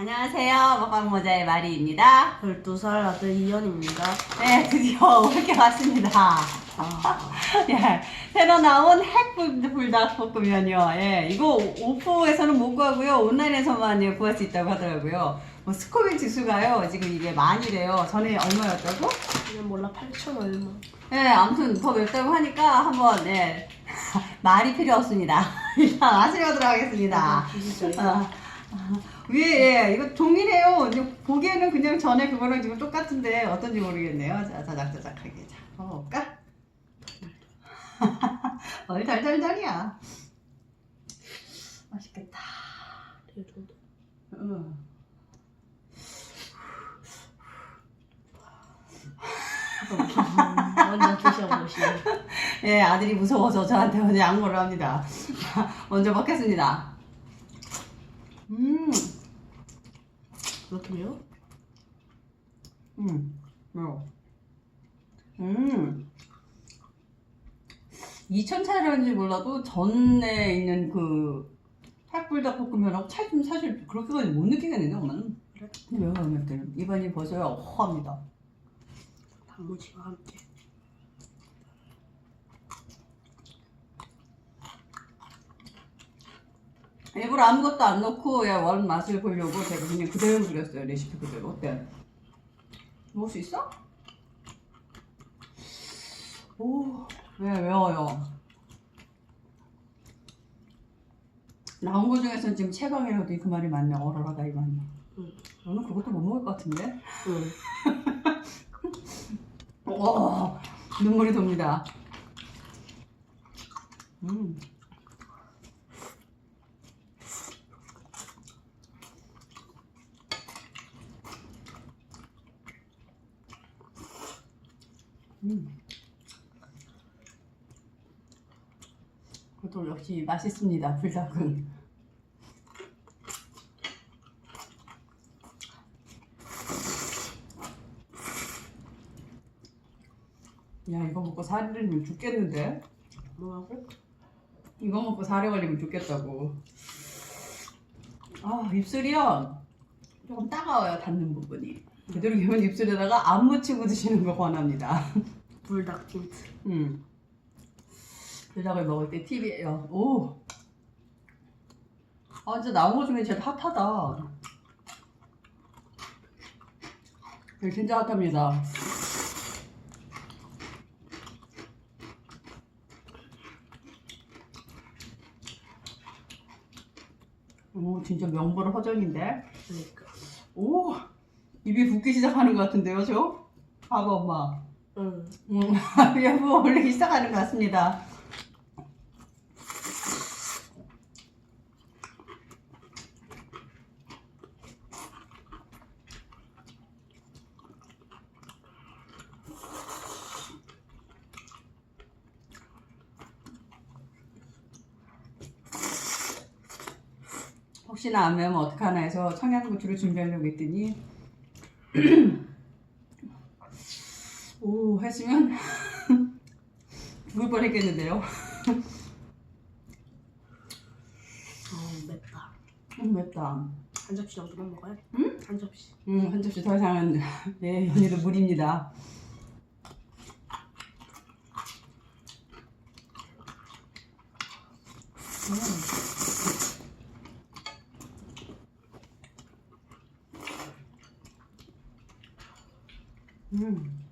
안녕하세요. 먹방모자의 마리입니다. 12살 아들 이현입니다. 네, 드디어 올게 왔습니다. 아, 예, 새로 나온 핵불닭볶음면이요. 예, 이거 오프에서는 못 구하고요. 온라인에서만 예, 구할 수 있다고 하더라고요. 뭐 스코빌 지수가요. 지금 이게 만이래요. 전에 얼마였다고? 그냥 몰라 8천 얼마. 예, 아무튼 더 맵다고 하니까 한번 예, 말이 필요 없습니다. 일단 마시려도록 하겠습니다. 비지죠. 아, 아, 위에 예, 이거 동일해요. 이제 보기에는 그냥 전에 그거랑 지금 똑같은데 어떤지 모르겠네요. 자, 자작자작하게 자, 먹어볼까? 어이 달달달이야. 맛있겠다. 이 정도. 응. 먼저 드셔보시오. 예, 아들이 무서워서 저한테 먼저 양보를 합니다. 먼저 먹겠습니다. 음, 그렇게 매워? 음, 매워. 음. 2천 차이라는지 몰라도 전에 있는 그 핵불닭볶음면하고 차이 좀 사실 그렇게까지 못 느끼겠는데 엄마는. 그래? 매워 맵대 입안이 벌써요 허합니다. 단무지와 함께. 일부러 아무것도 안 넣고 야, 원 맛을 보려고 제가 그냥 그대로 그렸어요 레시피 그대로 어때? 먹을 수 있어? 오, 왜 매워요? 나온 거 중에서는 지금 최강이라도 그 말이 맞네 얼얼하다 이 말이 응. 너는 그것도 못 먹을 것 같은데? 응. 오, 눈물이 돕니다 음. 음. 그것도 역시 맛있습니다. 불닭은. 야 이거 먹고 살이 들면 죽겠는데? 뭐하고? 이거 먹고 살이 걸리면 죽겠다고. 아 입술이요 조금 따가워요 닿는 부분이. 제대로 기면 입술에다가 안 묻히고 드시는 거 권합니다. 불닭 틴트. 음. 불닭을 먹을 때 팁이에요. 오. 아, 진짜 나온 거 중에 제일 핫하다. 이거 진짜 핫합니다. 오, 진짜 명불 허전인데? 그러니까. 오, 입이 붓기 시작하는 것 같은데요, 저? 봐봐, 엄마. 응. 음, 여보 올리기 시작하는 것 같습니다. 혹시나 안 매우면 어떡하나 해서 청양고추를 준비하려고 했더니 오 했으면 죽을 뻔했겠는데요. 어 맵다. 음, 맵다. 한 접시 정도만 먹어야 돼. 응? 한 접시. 음, 한 접시 더 이상은 네 언니도 무리입니다. 음. 음,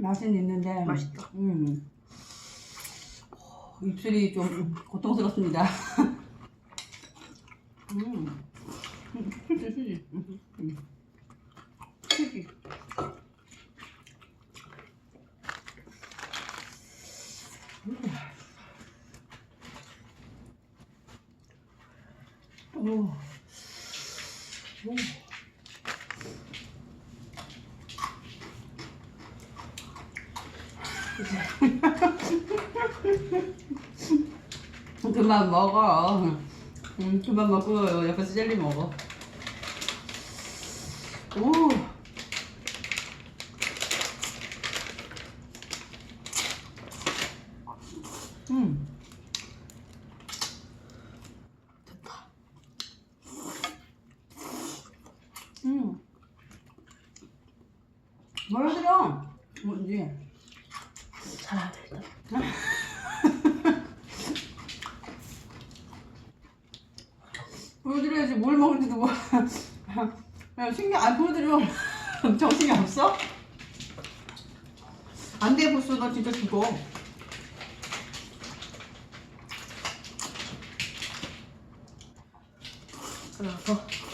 맛은 있는데 맛있다. 음. 입술이 좀 고통스럽습니다. 음. 휴지, 휴지. 음. 휴지. 오. 오. 그만 먹어. 응, 그만 먹고 옆에 서 젤리 먹어. 오. 음. 됐다. 음. 보여드려. 뭔지. 잘해야 돼 일단. 보여드려야지 뭘 먹을지도 몰라. 야, 신경 안 보여드려. 정신이 없어? 안 돼, 부스 너 진짜 죽어. 더.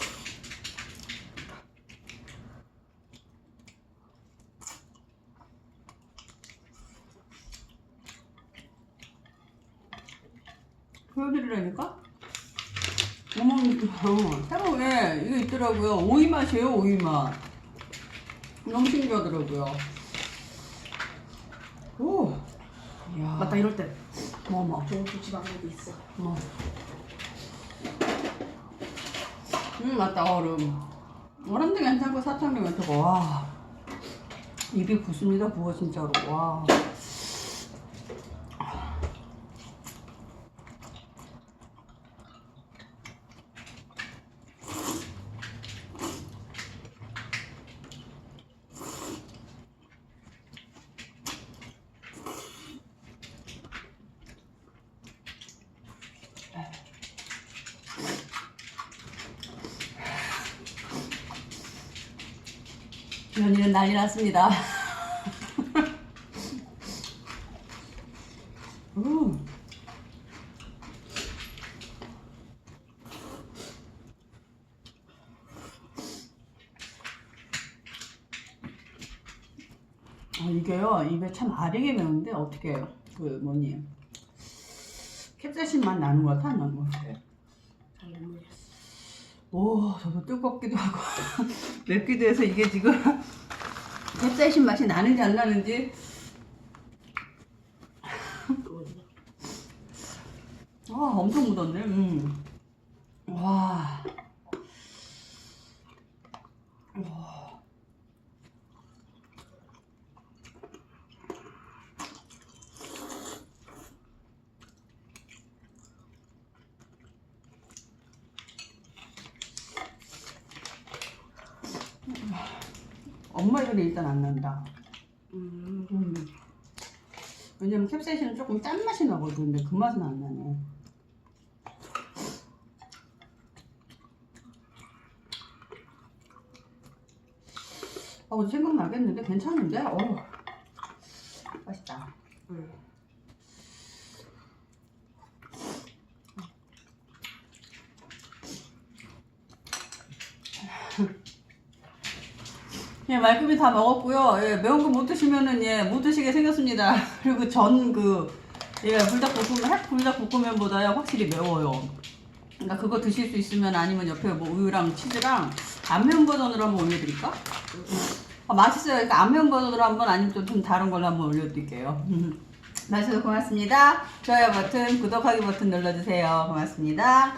보여드리라니까? 어머, 어, 새로에 이게 있더라고요. 오이 맛이에요, 오이 맛. 너무 신기하더라고요. 오, 이야. 맞다 이럴 때 뭐, 뭐, 좋은 조치 방법이 있어. 뭐. 음, 맞다, 얼음. 얼음도 괜찮고 사탕도 괜찮고, 와. 입이 부습니다, 부어, 진짜로. 와. 연희는 난리 났습니다. 음. 아, 이게요, 입에 참 아리게 매운데, 어떻게 해요? 그, 뭐니. 캡사이신 맛 나는 것 같아, 안 나는 것 같아? 잘못 모르겠어. 오, 저도 뜨겁기도 하고 맵기도 해서 이게 지금 캡사이신 맛이 나는지 안 나는지. 와 엄청 묻었네. 음. 와. 와. 엄마 이거는 일단 안 난다. 음. 음. 왜냐면 캡사이신은 조금 짠맛이 나거든. 근데 그 맛은 안 나네. 어, 생각나겠는데? 괜찮은데? 어 맛있다. 음. 예, 말끔히 다 먹었고요. 예, 매운 거 못 드시면은 예, 못 드시게 생겼습니다. 그리고 전 그, 예, 불닭볶음면, 핵 불닭볶음면보다요, 확실히 매워요. 그러니까 그거 드실 수 있으면 아니면 옆에 뭐 우유랑 치즈랑 안 매운 버전으로 한번 올려드릴까? 아, 맛있어요. 그러니까 안 매운 버전으로 한번 아니면 또 좀 다른 걸로 한번 올려드릴게요. 맛있어서 고맙습니다. 좋아요 버튼, 구독하기 버튼 눌러주세요. 고맙습니다.